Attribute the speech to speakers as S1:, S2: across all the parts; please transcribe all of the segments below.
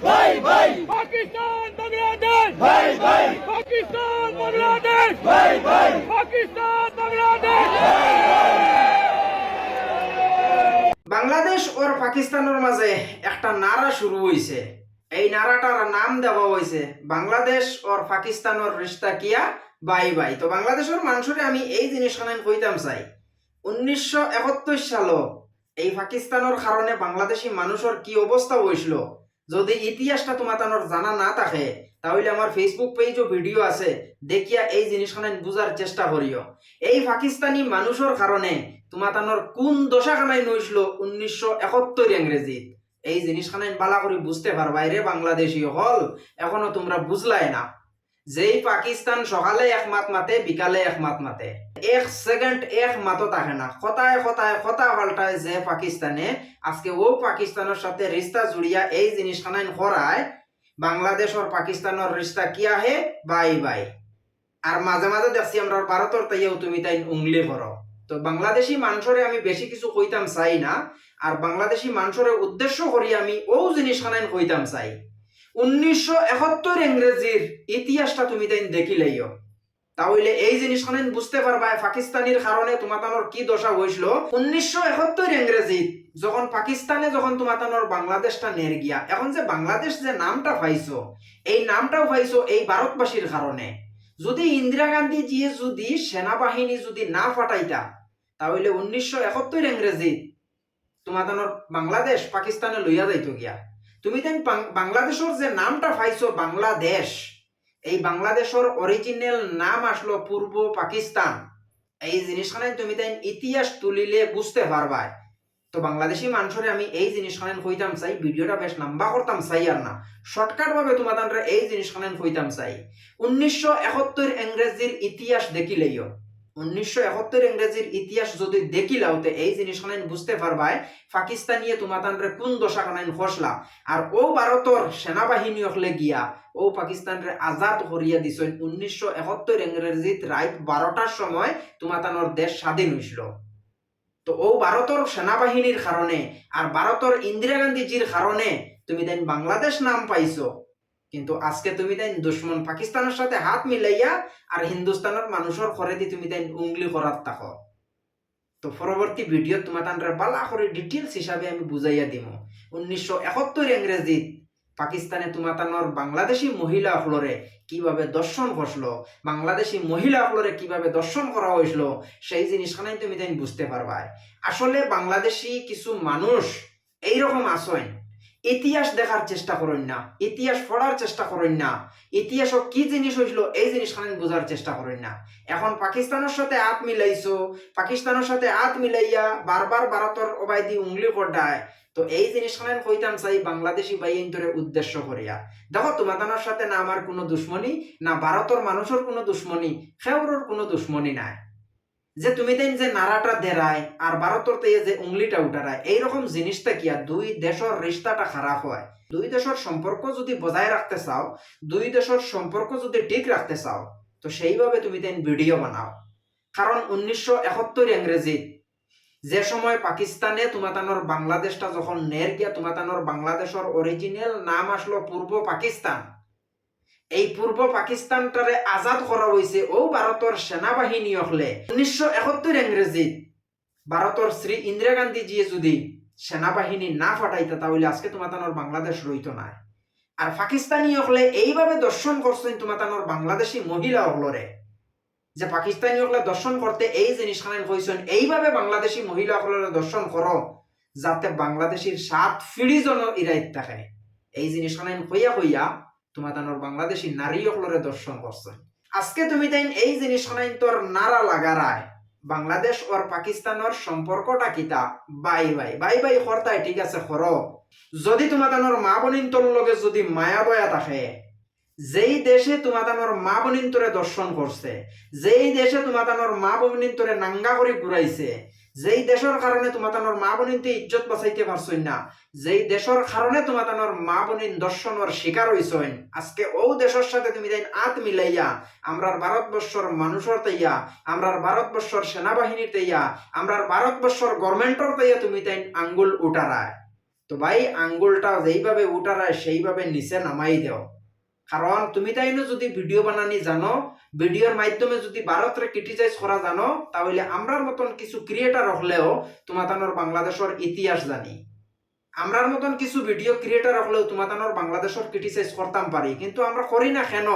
S1: ভাই ভাই!
S2: পাকিস্তান বাংলাদেশ!
S1: ভাই ভাই!
S2: পাকিস্তান বাংলাদেশ!
S1: ভাই ভাই!
S2: পাকিস্তান বাংলাদেশ!
S3: বাংলাদেশ ওর পাকিস্তানের মাঝে একটা নারা শুরু হয়েছে এই নারাটার নাম দেওয়া হয়েছে বাংলাদেশ ওর পাকিস্তানের রিস্তা কিয়া বাই বাই। তো বাংলাদেশের মানুষের আমি এই জিনিসখানে কইতাম চাই। উনিশশো একাত্তর সালও এই পাকিস্তানের কারণে বাংলাদেশি মানুষের কি অবস্থা হয়েছিল যদি ইতিহাসটা তোমার জানা না থাকে, তাহলে আমার ফেসবুক পেজও ভিডিও আছে। দেখিয়া এই জিনিসখানে বুঝার চেষ্টা করিও। এই পাকিস্তানি মানুষের কারণে তোমার কোন দশাখানায় নইছিল উনিশশো একাত্তর ইংরেজিত? এই জিনিসখানে বালা করে বুঝতে পারবা রে বাংলাদেশি হল, এখনও তোমরা বুঝলাই না। যেই পাকিস্তান সকালে এক মাত মাতে, বিকালে এক মাত মাতে। এক সেকেন্ড এক মাতো থাকে না। কথায় কথায় কথা পাল্টায় যে পাকিস্তানে। আজকে ও পাকিস্তানের সাথে রিস্তা জুড়িয়া এই জিনিসখানাইন করায় বাংলাদেশ আর পাকিস্তানের রিস্তা কি আহে? Bye bye. আর মাঝে মাঝে দেখছি আমরা ভারতের তাইয়াও তুমি তাই উংলি করো তো বাংলাদেশি মানুষরে আমি বেশি কিছু কইতাম চাই না। আর বাংলাদেশি মানুষরে উদ্দেশ্য করি আমি ও জিনিসখানাইন কইতাম চাই। উনিশশো একাত্তর ইংরেজির ইতিহাসটা তুমি তাই দেখিলেইও তাহলে এই জিনিসখানেন বুঝতে পারবা পাকিস্তানির কারণে তোমাতানোর কি দশা হয়েছিল উনিশশো একাত্তর ইংরেজিত যখন পাকিস্তানে যখন তোমাতানোর বাংলাদেশটা নের গিয়া, এখন যে বাংলাদেশ যে নামটা পাইছো, এই নামটাও পাইছো এই ভারতবাসীর কারণে। যদি ইন্দিরা গান্ধী জিয়ে যদি সেনাবাহিনী যদি না ফাটাইতা, তাহলে উনিশশো একাত্তর ইংরেজিত তোমাতানোর বাংলাদেশ পাকিস্তানে লইয়া যাইতো গিয়া। তুমি দেন বাংলাদেশের যে নামটা পাইছো বাংলাদেশ, এই বাংলাদেশের অরিজিনাল নাম আসলো পূর্ব পাকিস্তান। এই জিনিসখানে তুমি তাই ইতিহাস তুলিলে বুঝতে পারবা তো বাংলাদেশি মানুষরে আমি এই জিনিসখানে কইতাম চাই, ভিডিওটা বেশ লম্বা করতাম চাই আর না। শর্টকাট ভাবে তোমাদের এই জিনিসখানে কইতাম চাই। উনিশশো একাত্তর ইংরেজির ইতিহাস দেখিলেইও। উনিশশো একাত্তর ইংরেজির ইতিহাস যদি দেখিলাও তে এই জিনিসখানে বুঝতে পারবাই, পাকিস্তানিয়ে তোমাদের কোন দশাখানাইন ফসলা আর ও ভারতর সেনাবাহিনী হলে গিয়া, ও পাকিস্তানের আজাদ করিয়া দিছেন উনিশশো একাত্তর ইংরেজিত রাত বারোটার সময় তোমাতানোর দেশ স্বাধীন হয়েছিল তো ও ভারতর সেনাবাহিনীর কারণে আর ভারতর ইন্দিরা গান্ধীজির কারণে তুমি দেন বাংলাদেশ নাম পাইছো। কিন্তু আজকে তুমি দেন দুশ্মন পাকিস্তানের সাথে হাত মিলাইয়া আর হিন্দুস্তানের মানুষের ঘরে দি তুমি দেন উংলি করার থাকো। তো পরবর্তী ভিডিও তোমার বালা করে ডিটেলস হিসাবে আমি বুঝাইয়া দিব উনিশশো একাত্তর ইংরেজিত পাকিস্তানে তোমাতানোর বাংলাদেশি মহিলা ফ্লোরে কীভাবে দর্শন ঘটলো বাংলাদেশি মহিলা ফ্লোরে কীভাবে দর্শন করা হয়েছিল সেই জিনিসখানাই তুমি তাই বুঝতে পারবা আসলে বাংলাদেশি কিছু মানুষ এইরকম আসেন ইতিহাস দেখার চেষ্টা করেন না। ইতিহাস পড়ার চেষ্টা করেন না। ইতিহাস কি জিনিস হয়েছিল এই জিনিসখানে বোঝার চেষ্টা করেন না। এখন পাকিস্তানের সাথে হাত মিলাইছো পাকিস্তানের সাথে হাত মিলাইয়া বারবার ভারতের অবাইদি উংলি পড়ায় তো এই জিনিসখানে কইতাম চাই বাংলাদেশি বাইন্তরে উদ্দেশ্য করিয়া দেখো তোমাদের সাথে না আমার কোনো দুশ্মনী, না ভারতের মানুষের কোনো দুশ্মনী খেউরের কোনো দুশ্মনী নাই। যে তুমি দেন যে নারাটা দেরায় আর ভারতের তে যে উংলিটা উঠারায় এইরকম জিনিসটা কি দুই দেশের রিস্তাটা খারাপ হয়। দুই দেশের সম্পর্ক যদি বজায় রাখতে চাও, দুই দেশের সম্পর্ক যদি ঠিক রাখতে চাও, তো সেইভাবে তুমি দেন ভিডিও বানাও। কারণ উনিশশো একাত্তর ইংরেজিত যে সময় পাকিস্তানে তোমাতানোর বাংলাদেশটা যখন নের গিয়া তোমাতানোর বাংলাদেশের অরিজিনাল নাম আসলো পূর্ব পাকিস্তান। এই পূর্ব পাকিস্তানটারে আজাদ করা হয়েছে ও ভারতের সেনাবাহিনী হলে উনিশশো একাত্তর ইংরেজিত ভারতের শ্রী ইন্দিরা গান্ধী জিয়ে যদি সেনাবাহিনী না ফাটাইতা তাহলে আজকে তোমাতানোর বাংলাদেশ রইত না আর পাকিস্তানি হলে এইভাবে দর্শন করছেন তোমাতানোর বাংলাদেশি মহিলা হলরে যে পাকিস্তানি হলে দর্শন করতে এই জিনিসখানে কইছেন এইভাবে বাংলাদেশি মহিলা হলরে দর্শন করো যাতে বাংলাদেশির সাত ফিড়ি জন ইরাইত থাকে। এই জিনিসখানে কইয়া কইয়া তোমাদানোর বাংলাদেশি নারী হলরে দর্শন করছেন আজকে তুমি তাই এই জিনিসখানে তোর নারা লাগারায় বাংলাদেশ ওর পাকিস্তানের সম্পর্কটা কিতা? বাই বাই বাই বাই কর্তায় ঠিক আছে কর যদি তোমাদানোর মা বোনিন তোর লগে যদি মায়া বয়া থাকে, যেই দেশে তোমাদানোর মা বোনিন তোরে দর্শন করছে, যেই দেশে তোমাদানোর মা বোনিন তোরে নাঙ্গা করে ঘুরাইছে যেই দেশের কারণে তোমাতানোর মা বোনিনতে ইজ্জত বাঁচাইতে পারছই না, যেই দেশের কারণে তোমাতানোর মা বোনিন দর্শনের শিকার হইছইন আজকে ও দেশের সাথে তুমি তাই আত মিলাইয়া, আমরার ভারতবর্ষর মানুষের তাইয়া, আমরার ভারতবর্ষর সেনাবাহিনীর তাইয়া, আমরার ভারতবর্ষর গভর্নমেন্টর তাইয়া তুমি তাই আঙ্গুল উঠারায়। তো তো ভাই, আঙ্গুলটা যেইভাবে উঠারায়, সেইভাবে নিচে নামাই দেও। কারণ তুমি তাইনো যদি ভিডিও বানানি জানো ভিডিওর মাধ্যমে যদি ভারতরে ক্রিটিসাইজ করা জানো, তাহলে আমরার মতন কিছু ক্রিয়েটার হলেও তোমাতানোর বাংলাদেশের ইতিহাস জানি। আমরার মতন কিছু ভিডিও ক্রিয়েটার হলেও তোমাতানোর বাংলাদেশের ক্রিটিসাইজ করতাম পারি কিন্তু আমরা করি না কেন?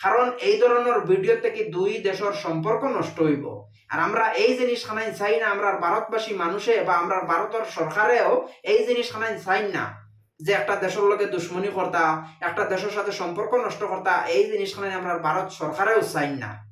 S3: কারণ এই ধরনের ভিডিও থেকে দুই দেশের সম্পর্ক নষ্ট হইব? আর আমরা এই জিনিস খানাই চাই না আমরা ভারতবাসী মানুষে বা আমরা ভারতের সরকারেও এই জিনিস খানাই চাই না। যে একটা দেশের লোকে দুশ্মনী করতা, একটা দেশের সাথে সম্পর্ক নষ্ট করতা, এই জিনিসখানে আমরা ভারত সরকারেও চাই না।